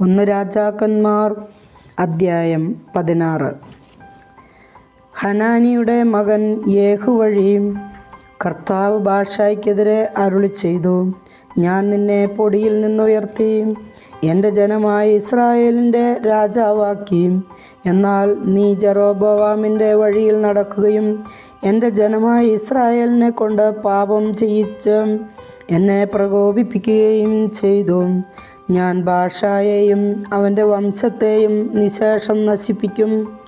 ഒന്ന് രാജാക്കന്മാർ അദ്ധ്യായം പതിനാറ്. ഹനാനിയുടെ മകൻ യേഹു വഴി കർത്താവ് ഭാഷയ്ക്കെതിരെ അരുളി ചെയ്തു ഞാൻ നിന്നെ പൊടിയിൽ നിന്നുയർത്തി എന്റെ ജനമായ ഇസ്രായേലിന്റെ രാജാവാക്കി. എന്നാൽ നീ ജറോബവാമിന്റെ വഴിയിൽ നടക്കുകയും എന്റെ ജനമായ ഇസ്രായേലിനെ കൊണ്ട് പാപം ചെയ്യിച്ച് എന്നെ പ്രകോപിപ്പിക്കുകയും ചെയ്തു. ഞാൻ ഭാഷയെയും അവന്റെ വംശത്തെയും നിശേഷം നശിപ്പിക്കും.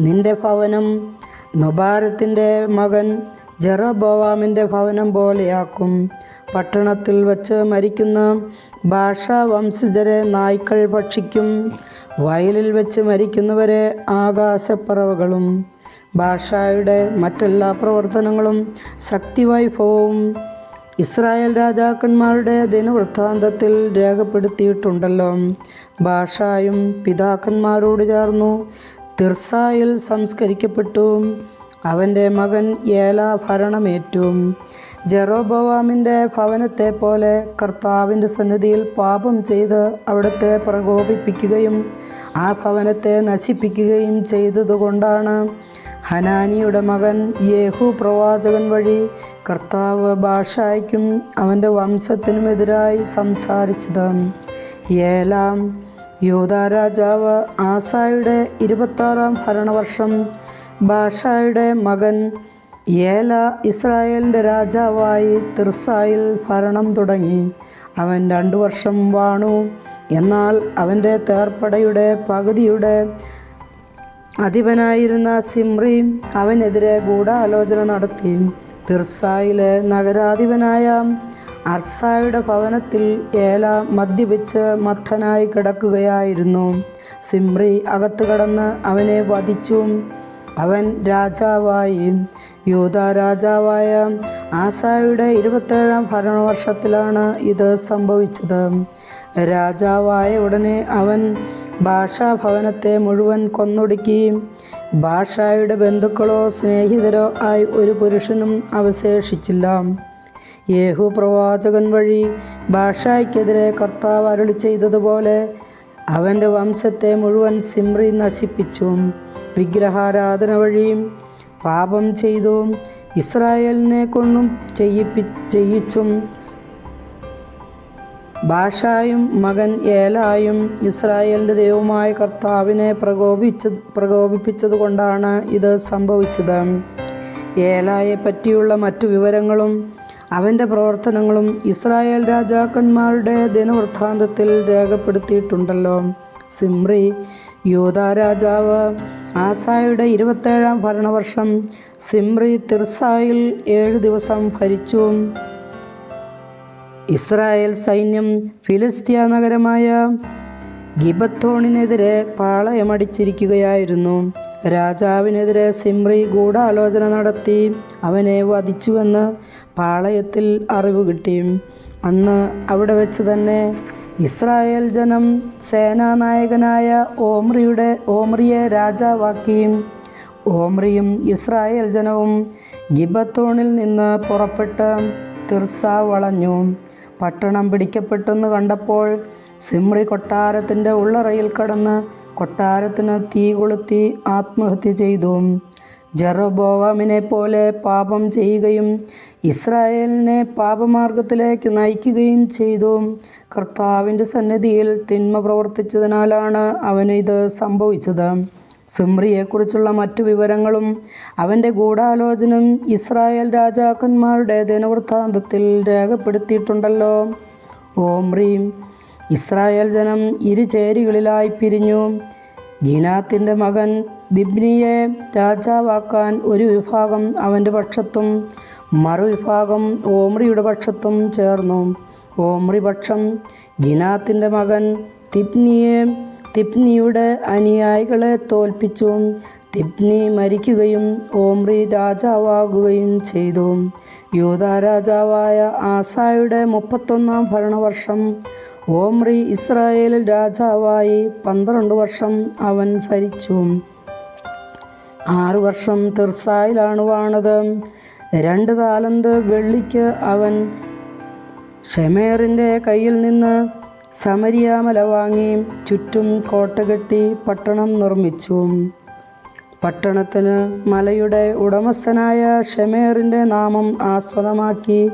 നിന്റെ ഭവനം നൊബാരത്തിന്റെ മകൻ ജറബോവാമിന്റെ ഭവനം പോലെയാക്കും. പട്ടണത്തിൽ വച്ച് മരിക്കുന്ന ഭാഷാ വംശജരെ നായ്ക്കൾ ഭക്ഷിക്കും. വയലിൽ വെച്ച് മരിക്കുന്നവരെ ആകാശപ്പറവകളും. ഭാഷയുടെ മറ്റെല്ലാ പ്രവർത്തനങ്ങളും ശക്തിവൈഭവവും ഇസ്രായേൽ രാജാക്കന്മാരുടെ ദിനവൃത്താന്തത്തിൽ രേഖപ്പെടുത്തിയിട്ടുണ്ടല്ലോ. ഭാഷായും പിതാക്കന്മാരോട് ചേർന്നു തിർസായിൽ സംസ്കരിക്കപ്പെട്ടു. അവന്റെ മകൻ ഏല ഭരണമേറ്റു. ജെറോബോവാമിന്റെ ഭവനത്തെ പോലെ കർത്താവിന്റെ സന്നിധിയിൽ പാപം ചെയ്ത് അവിടുത്തെ പ്രകോപിപ്പിക്കുകയും ആ ഭവനത്തെ നശിപ്പിക്കുകയും ചെയ്തതുകൊണ്ടാണ് ഹനാനിയുടെ മകൻ യേഹു പ്രവാചകൻ വഴി കർത്താവ് ഭാഷായ്ക്കും അവന്റെ വംശത്തിനുമെതിരായി സംസാരിച്ചത് ഏലാം യൂത രാജാവ് ആസായുടെ ഇരുപത്താറാം ഭരണവർഷം ഭാഷായുടെ മകൻ ഏല ഇസ്രായേലിന്റെ രാജാവായി തിർസായിൽ ഭരണം തുടങ്ങി. അവൻ രണ്ടു വർഷം വാണു എന്നാൽ അവന്റെ തേർപ്പടയുടെ പകുതിയുടെ അധിപനായിരുന്ന സിമ്രി അവനെതിരെ ഗൂഢാലോചന നടത്തി. തിർസായിലെ നഗരാധിപനായ അർസായുടെ ഭവനത്തിൽ ഏല മദ്യപിച്ച് മത്തനായി കിടക്കുകയായിരുന്നു. സിമ്രി അകത്ത് കടന്ന് അവനെ വധിച്ചു. അവൻ രാജാവായി. യൂത രാജാവായ ആസായുടെ ഇരുപത്തേഴാം ഭരണവർഷത്തിലാണ് ഇത് സംഭവിച്ചത്. രാജാവായ ഉടനെ അവൻ ഭാഷാഭവനത്തെ മുഴുവൻ കൊന്നൊടുക്കുകയും ഭാഷായുടെ ബന്ധുക്കളോ സ്നേഹിതരോ ആയി ഒരു പുരുഷനും അവശേഷിച്ചില്ല. യേഹു പ്രവാചകൻ വഴി ഭാഷയ്ക്കെതിരെ കർത്താവ് അരുളി ചെയ്തതുപോലെ അവന്റെ വംശത്തെ മുഴുവൻ സിമ്രി നശിപ്പിച്ചു വിഗ്രഹാരാധന വഴിയും പാപം ചെയ്തു ഇസ്രായേലിനെ കൊണ്ടും ചെയ്യിപ്പി ചെയ്യിച്ചും ഭാഷായും മകൻ ഏലായും ഇസ്രായേലിന്റെ ദൈവമായ കർത്താവിനെ പ്രകോപിച്ച പ്രകോപിപ്പിച്ചത് കൊണ്ടാണ് ഇത് സംഭവിച്ചത്. ഏലായെ പറ്റിയുള്ള മറ്റു വിവരങ്ങളും അവന്റെ പ്രവർത്തനങ്ങളും ഇസ്രായേൽ രാജാക്കന്മാരുടെ ദിനവൃത്താന്തത്തിൽ രേഖപ്പെടുത്തിയിട്ടുണ്ടല്ലോ. സിമ്രി യൂത രാജാവ് ആസായുടെ ഇരുപത്തേഴാം ഭരണവർഷം സിമ്രി തിർസായിൽ ഏഴു ദിവസം ഭരിച്ചു. ഇസ്രായേൽ സൈന്യം ഫിലിസ്തീയ നഗരമായ ഗിബത്തോണിനെതിരെ പാളയമടിച്ചിരിക്കുകയായിരുന്നു. രാജാവിനെതിരെ സിമ്രി ഗൂഢാലോചന നടത്തി അവനെ വധിച്ചുവെന്ന് പാളയത്തിൽ അറിവ് കിട്ടി. അന്ന് അവിടെ വെച്ച് തന്നെ ഇസ്രായേൽ ജനം സേനാനായകനായ ഓമ്രിയുടെ ഓമ്രിയെ രാജാവാക്കി. ഓമ്രിയും ഇസ്രായേൽ ജനവും ഗിബത്തോണിൽ നിന്ന് പുറപ്പെട്ട് തിർസ വളഞ്ഞു. പട്ടണം പിടിക്കപ്പെട്ടെന്ന് കണ്ടപ്പോൾ സിമ്രി കൊട്ടാരത്തിന്റെ ഉള്ളറയിൽ കടന്ന് കൊട്ടാരത്തിന് തീ കൊളുത്തി ആത്മഹത്യ ചെയ്തു. ജെറോബോവാമിനെ പോലെ പാപം ചെയ്യുകയും ഇസ്രായേലിനെ പാപമാർഗത്തിലേക്ക് നയിക്കുകയും ചെയ്തു. കർത്താവിന്റെ സന്നിധിയിൽ തിന്മ പ്രവർത്തിച്ചതിനാലാണ് അവന് ഇത് സംഭവിച്ചത്. സിമ്രിയെക്കുറിച്ചുള്ള മറ്റു വിവരങ്ങളും അവന്റെ ഗൂഢാലോചനയും ഇസ്രായേൽ രാജാക്കന്മാരുടെ ദിനവൃത്താന്തത്തിൽ രേഖപ്പെടുത്തിയിട്ടുണ്ടല്ലോ. ഓമ്രിയും ഇസ്രായേൽ ജനം ഇരുചേരികളിലായി പിരിഞ്ഞു. ഗീനാത്തിന്റെ മകൻ ദിബ്നിയെ രാജാവാക്കാൻ ഒരു വിഭാഗം അവന്റെ പക്ഷത്തും മറുവിഭാഗം ഓമ്രിയുടെ പക്ഷത്തും ചേർന്നു. ഓമ്രി പക്ഷം ഗിനാത്തിന്റെ മകൻ തിപ്നിയെ തിപ്നിയുടെ അനുയായികളെ തോൽപ്പിച്ചു തിപ്നി മരിക്കുകയും ഓംറി രാജാവാകുകയും ചെയ്തു. യൂത രാജാവായ ആസായുടെ മുപ്പത്തൊന്നാം ഭരണവർഷം ഓംറി ഇസ്രായേലിൽ രാജാവായി പന്ത്രണ്ട് വർഷം അവൻ ഭരിച്ചു. ആറു വർഷം തിർസായിലാണ് വാണത്. രണ്ട് താലന്ത് വെള്ളിക്ക് അവൻ ഷെമേറിന്റെ കയ്യിൽ നിന്ന് സമരിയാമല വാങ്ങി ചുറ്റും കോട്ട കെട്ടി പട്ടണം നിർമ്മിച്ചു. പട്ടണത്തിന് മലയുടെ ഉടമസ്ഥനായ ഷെമേറിന്റെ നാമം ആസ്പദമാക്കി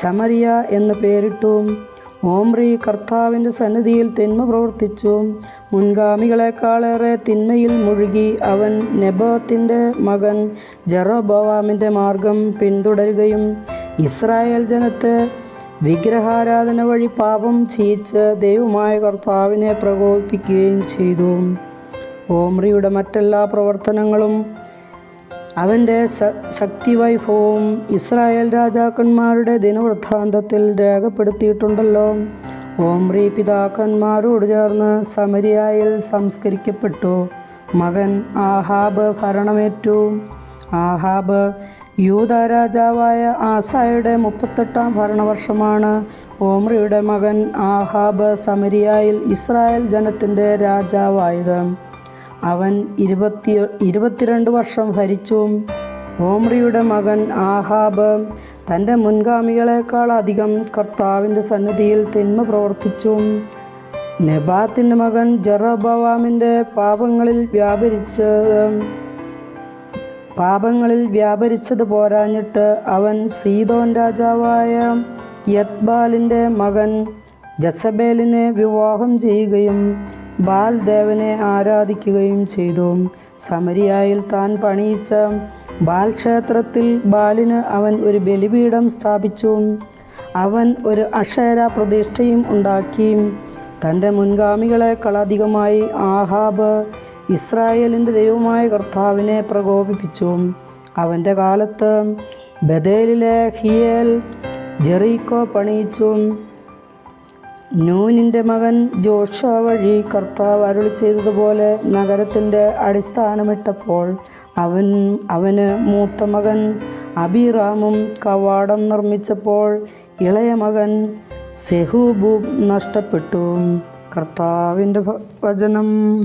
സമരിയ എന്ന് പേരിട്ടു. ഓംറി കർത്താവിന്റെ സന്നിധിയിൽ തിന്മ പ്രവർത്തിച്ചു. മുൻഗാമികളെക്കാളേറെ തിന്മയിൽ മുഴുകി അവൻ നെബത്തിന്റെ മകൻ ജെറോബോവാമിന്റെ മാർഗം പിന്തുടരുകയും ഇസ്രായേൽ ജനത്തെ വിഗ്രഹാരാധന വഴി പാപം ചെയ്യിച്ച് ദൈവമായ കർത്താവിനെ പ്രകോപിപ്പിക്കുകയും ചെയ്തു. ഓമ്രിയുടെ മറ്റെല്ലാ പ്രവർത്തനങ്ങളും അവന്റെ ശക്തി വൈഭവവും ഇസ്രായേൽ രാജാക്കന്മാരുടെ ദിനവൃത്താന്തത്തിൽ രേഖപ്പെടുത്തിയിട്ടുണ്ടല്ലോ. ഓമ്രി പിതാക്കന്മാരോട് ചേർന്ന് സമരിയായിൽ സംസ്കരിക്കപ്പെട്ടു. മകൻ ആഹാബ് ഭരണമേറ്റു. ആഹാബ് യൂത രാജാവായ ആസായുടെ മുപ്പത്തെട്ടാം ഭരണവർഷമാണ് ഓമ്രിയുടെ മകൻ ആഹാബ് സമരിയായിൽ ഇസ്രായേൽ ജനത്തിന്റെ രാജാവായത്. അവൻ ഇരുപത്തി ഇരുപത്തിരണ്ട് വർഷം ഭരിച്ചു. ഓമ്രിയുടെ മകൻ ആഹാബ് തന്റെ മുൻഗാമികളെക്കാൾ അധികം കർത്താവിന്റെ സന്നിധിയിൽ തിന്മ പ്രവർത്തിച്ചു. നെബാത്തിന്റെ മകൻ ജറബവാമിന്റെ പാപങ്ങളിൽ വ്യാപരിച്ച് പാപങ്ങളിൽ വ്യാപരിച്ചത് പോരാഞ്ഞിട്ട് അവൻ സീതോൻ രാജാവായ യത്ബാലിന്റെ മകൻ ജസബേലിനെ വിവാഹം ചെയ്യുകയും ബാൽ ദേവനെ ആരാധിക്കുകയും ചെയ്തു. സമരിയായിൽ താൻ പണിയിച്ച ബാൽ ക്ഷേത്രത്തിൽ ബാലിന് അവൻ ഒരു ബലിപീഠം സ്ഥാപിച്ചു. അവൻ ഒരു അക്ഷര പ്രതിഷ്ഠയും ഉണ്ടാക്കി. തന്റെ മുൻഗാമികളെക്കാളധികമായി ആഹാബ് ഇസ്രായേലിന്റെ ദൈവമായ കർത്താവിനെ പ്രകോപിപ്പിച്ചു അവന്റെ കാലത്ത് ബദേലിലെ ഹിയേൽ ജെറീക്കോ പണിയിച്ചു നൂനിന്റെ മകൻ ജോഷ വഴി കർത്താവ് അരുളി ചെയ്തതുപോലെ നഗരത്തിന്റെ അടിസ്ഥാനമിട്ടപ്പോൾ അവൻ അവന് മൂത്ത മകൻ അബിറാമും കവാടം നിർമ്മിച്ചപ്പോൾ ഇളയ മകൻ സെഹൂബും നഷ്ടപ്പെട്ടു. കർത്താവിന്റെ വചനം.